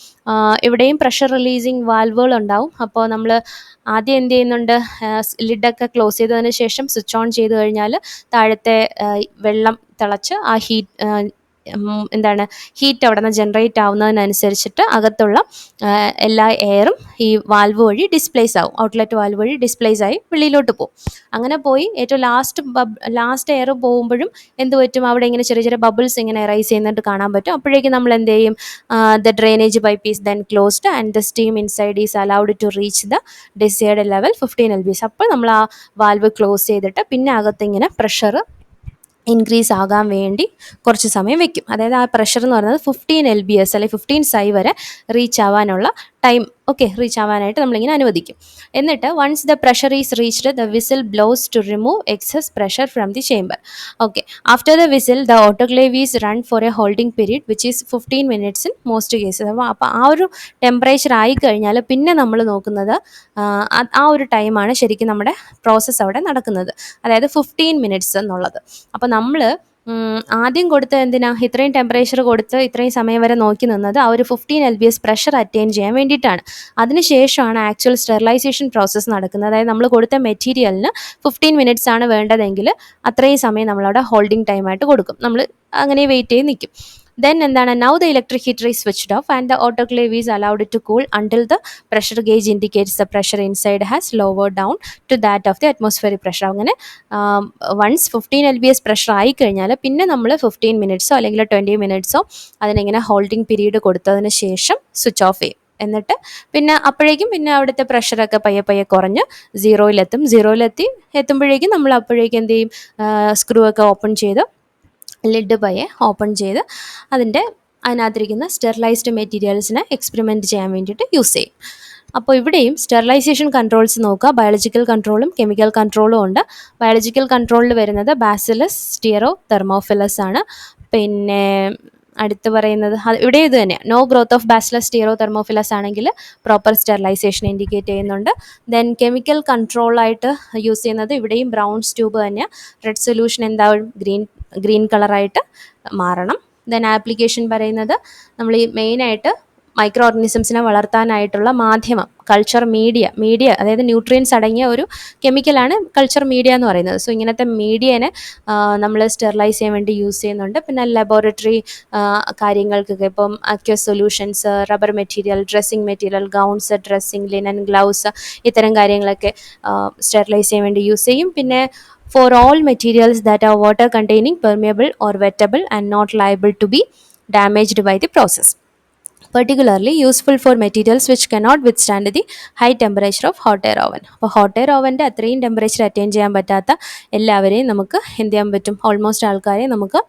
ഇവിടെയും പ്രഷർ റിലീസിങ് വാൽവുകൾ ഉണ്ടാവും. അപ്പോൾ നമ്മൾ ആദ്യം എന്ത് ചെയ്യുന്നുണ്ട് ലിഡൊക്കെ ക്ലോസ് ചെയ്തതിന് ശേഷം സ്വിച്ച് ഓൺ ചെയ്ത് കഴിഞ്ഞാൽ താഴത്തെ വെള്ളം തിളച്ച് ആ ഹീറ്റ് എന്താണ് ഹീറ്റ് അവിടെ നിന്ന് ജനറേറ്റ് ആവുന്നതിനനുസരിച്ചിട്ട് അകത്തുള്ള എല്ലാ എയറും ഈ വാൽവ് വഴി ഡിസ്പ്ലേസ് ആവും. ഔട്ട്ലെറ്റ് വാൽവ് വഴി ഡിസ്പ്ലേസ് ആയി വെളിയിലോട്ട് പോകും അങ്ങനെ പോയി ഏറ്റവും ലാസ്റ്റ് ലാസ്റ്റ് എയർ പോകുമ്പോഴും എന്ത് പറ്റും? അവിടെ ഇങ്ങനെ ചെറിയ ചെറിയ ബബിൾസ് ഇങ്ങനെ റൈസ് ചെയ്യുന്നിട്ട് കാണാൻ പറ്റും. അപ്പോഴേക്കും നമ്മൾ എന്ത് ചെയ്യും? The drainage pipe is then closed and the steam inside is allowed to reach the desired level fifteen L B S അപ്പോൾ നമ്മൾ ആ വാൽവ് ക്ലോസ് ചെയ്തിട്ട് പിന്നെ അകത്തിങ്ങനെ പ്രഷർ ഇൻക്രീസ് ആകാൻ വേണ്ടി കുറച്ച് സമയം വെക്കും. അതായത് ആ പ്രഷർ എന്ന് പറയുന്നത് ഫിഫ്റ്റീൻ എൽ ബി എസ് അല്ലെങ്കിൽ ഫിഫ്റ്റീൻ സൈ വരെ റീച്ച് ആവാനുള്ള ടൈം ഓക്കെ റീച്ച് ആവാനായിട്ട് നമ്മളിങ്ങനെ അനുവദിക്കും. എന്നിട്ട് once the pressure is reached the whistle blows to remove excess pressure from the chamber okay after the whistle the autoclave is run for a holding period which is fifteen minutes in most cases അപ്പോൾ അപ്പോൾ ആ ഒരു temperature ആയി കഴിഞ്ഞാൽ പിന്നെ നമ്മൾ നോക്കുന്നത് ആ, ഒരു ടൈമാണ് ശരിക്കും നമ്മുടെ പ്രോസസ്സ് അവിടെ നടക്കുന്നത്. അതായത് ഫിഫ്റ്റീൻ മിനിറ്റ്സ് എന്നുള്ളത്. അപ്പോൾ നമ്മൾ ആദ്യം കൊടുത്ത് എന്തിനാ? ഇത്രയും ടെമ്പറേച്ചർ കൊടുത്ത് ഇത്രയും സമയം വരെ നോക്കി നിന്നത് ആ ഒരു fifteen L B S pressure attain ചെയ്യാൻ വേണ്ടിയിട്ടാണ്. അതിനുശേഷമാണ് ആക്ച്വൽ സ്റ്റെറിലൈസേഷൻ പ്രോസസ്സ് നടക്കുന്നത്. അതായത് നമ്മൾ കൊടുത്ത മെറ്റീരിയലിന് ഫിഫ്റ്റീൻ മിനിറ്റ്സ് ആണ് വേണ്ടതെങ്കിൽ അത്രയും സമയം നമ്മളവിടെ ഹോൾഡിംഗ് ടൈമായിട്ട് കൊടുക്കും. നമ്മൾ അങ്ങനെ വെയിറ്റ് ചെയ്ത് നിൽക്കും ദെൻ എന്താണ്? Now the electric heater is switched off and the autoclave is allowed to cool until the pressure gauge indicates the pressure inside has lower down to that of the atmospheric pressure അങ്ങനെ once fifteen L B S pressure ആയി കഴിഞ്ഞാൽ പിന്നെ നമ്മൾ fifteen മിനിറ്റ്സോ അല്ലെങ്കിൽ twenty മിനിറ്റ്സോ അതിനിങ്ങനെ holding period കൊടുത്തതിന് ശേഷം switch off ചെയ്യും. എന്നിട്ട് പിന്നെ അപ്പോഴേക്കും പിന്നെ അവിടുത്തെ പ്രഷറൊക്കെ പയ്യെ പയ്യെ കുറഞ്ഞ് സീറോയിലെത്തും സീറോയിലെത്തി എത്തുമ്പോഴേക്കും നമ്മൾ അപ്പോഴേക്കും എന്ത് ചെയ്യും? സ്ക്രൂ ഒക്കെ ഓപ്പൺ ചെയ്ത് ലിഡ് പയ്യെ ഓപ്പൺ ചെയ്ത് അതിന്റെ അതിനകത്തിരിക്കുന്ന സ്റ്റെറിലൈസ്ഡ് മെറ്റീരിയൽസിനെ എക്സ്പെരിമെന്റ് ചെയ്യാൻ വേണ്ടിയിട്ട് യൂസ് ചെയ്യും. അപ്പോൾ ഇവിടെയും സ്റ്റെറിലൈസേഷൻ കൺട്രോൾസ് നോക്കുക. ബയോളജിക്കൽ കൺട്രോളും കെമിക്കൽ കൺട്രോളും ഉണ്ട്. ബയോളജിക്കൽ കൺട്രോളിൽ വരുന്നത് ബാസിലസ് സ്റ്റിയറോ തെർമോഫിലസ് ആണ്. പിന്നെ അടുത്ത് പറയുന്നത് ഇവിടെ ഇത് തന്നെ. No growth of bacillus stearothermophilus ആണെങ്കിൽ പ്രോപ്പർ സ്റ്റെറിലൈസേഷൻ ഇൻഡിക്കേറ്റ് ചെയ്യുന്നുണ്ട്. ദെൻ കെമിക്കൽ കൺട്രോളായിട്ട് യൂസ് ചെയ്യുന്നത് ഇവിടെയും ബ്രൗൺ ട്യൂബ് തന്നെ. റെഡ് സൊല്യൂഷൻ എന്താവും ഗ്രീൻ ഗ്രീൻ കളറായിട്ട് മാറണം. ദെൻ ആപ്ലിക്കേഷൻ പറയുന്നത് നമ്മൾ ഈ മെയിനായിട്ട് മൈക്രോ ഓർഗനിസംസിനെ വളർത്താനായിട്ടുള്ള മാധ്യമം കൾച്ചർ മീഡിയ മീഡിയ അതായത് ന്യൂട്രിയൻസ് അടങ്ങിയ ഒരു കെമിക്കലാണ് കൾച്ചർ മീഡിയ എന്ന് പറയുന്നത്. സോ ഇങ്ങനത്തെ മീഡിയനെ നമ്മൾ സ്റ്റെറിലൈസ് ചെയ്യാൻ വേണ്ടി യൂസ് ചെയ്യുന്നുണ്ട്. പിന്നെ ലബോറട്ടറി കാര്യങ്ങൾക്കൊക്കെ ഇപ്പം aqua solutions rubber material dressing material gowns dressing linen gloves ഇത്തരം കാര്യങ്ങളൊക്കെ സ്റ്റെറിലൈസ് ചെയ്യാൻ വേണ്ടി യൂസ് ചെയ്യും. പിന്നെ for all materials that are water containing permeable or wettable and not liable to be damaged by the process particularly useful for materials which cannot withstand the high temperature of hot air oven അപ്പോൾ hot air ഓവന്റെ അത്രയും temperature attain ചെയ്യാൻ പറ്റാത്ത എല്ലാവരെയും നമുക്ക് എന്ത് ചെയ്യാൻ പറ്റും ഓൾമോസ്റ്റ് ആൾക്കാരെ നമുക്ക്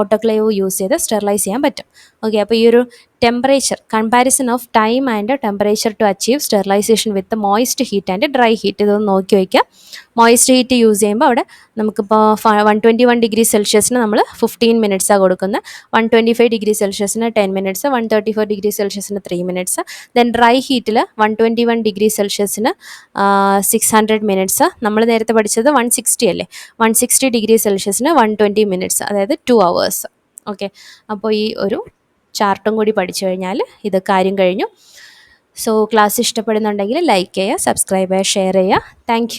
ഓട്ടോക്ലേവ് യൂസ് ചെയ്ത് സ്റ്റെറിലൈസ് ചെയ്യാൻ പറ്റും ഓക്കെ അപ്പോൾ ഈ ഒരു temperature comparison of time and temperature to achieve sterilization with moist heat and dry heat ഇതൊന്ന് നോക്കി വയ്ക്കുക. മോയിസ്റ്റ് ഹീറ്റ് യൂസ് ചെയ്യുമ്പോൾ അവിടെ നമുക്കിപ്പോൾ വൺ ട്വന്റി വൺ ഡിഗ്രി സെൽഷ്യസിന് നമ്മൾ ഫിഫ്റ്റീൻ മിനിറ്റ്സാണ് കൊടുക്കുന്നത് one twenty five degree സെൽഷ്യസിന് ten minutes one thirty four degree സെൽഷ്യസിന് three minutes then dry ഹീറ്റിൽ വൺ ട്വന്റി വൺ ഡിഗ്രി സെൽഷ്യസിന് സിക്സ് ഹൺഡ്രഡ് മിനിറ്റ്സ് നമ്മൾ നേരത്തെ പഠിച്ചത് വൺ സിക്സ്റ്റി അല്ലേ? വൺ സിക്സ്റ്റി ഡിഗ്രി സെൽഷ്യസിന് വൺ ട്വന്റി മിനിറ്റ്സ് അതായത് ടു അവേഴ്സ് ഓക്കെ അപ്പോൾ ഈ ഒരു ചാർട്ടും കൂടി പഠിച്ചു കഴിഞ്ഞാൽ ഇത് കാര്യം കഴിഞ്ഞു. സോ ക്ലാസ് ഇഷ്ടപ്പെടുന്നുണ്ടെങ്കിൽ ലൈക്ക് ചെയ്യുക സബ്സ്ക്രൈബ് ചെയ്യുക ഷെയർ ചെയ്യുക. താങ്ക്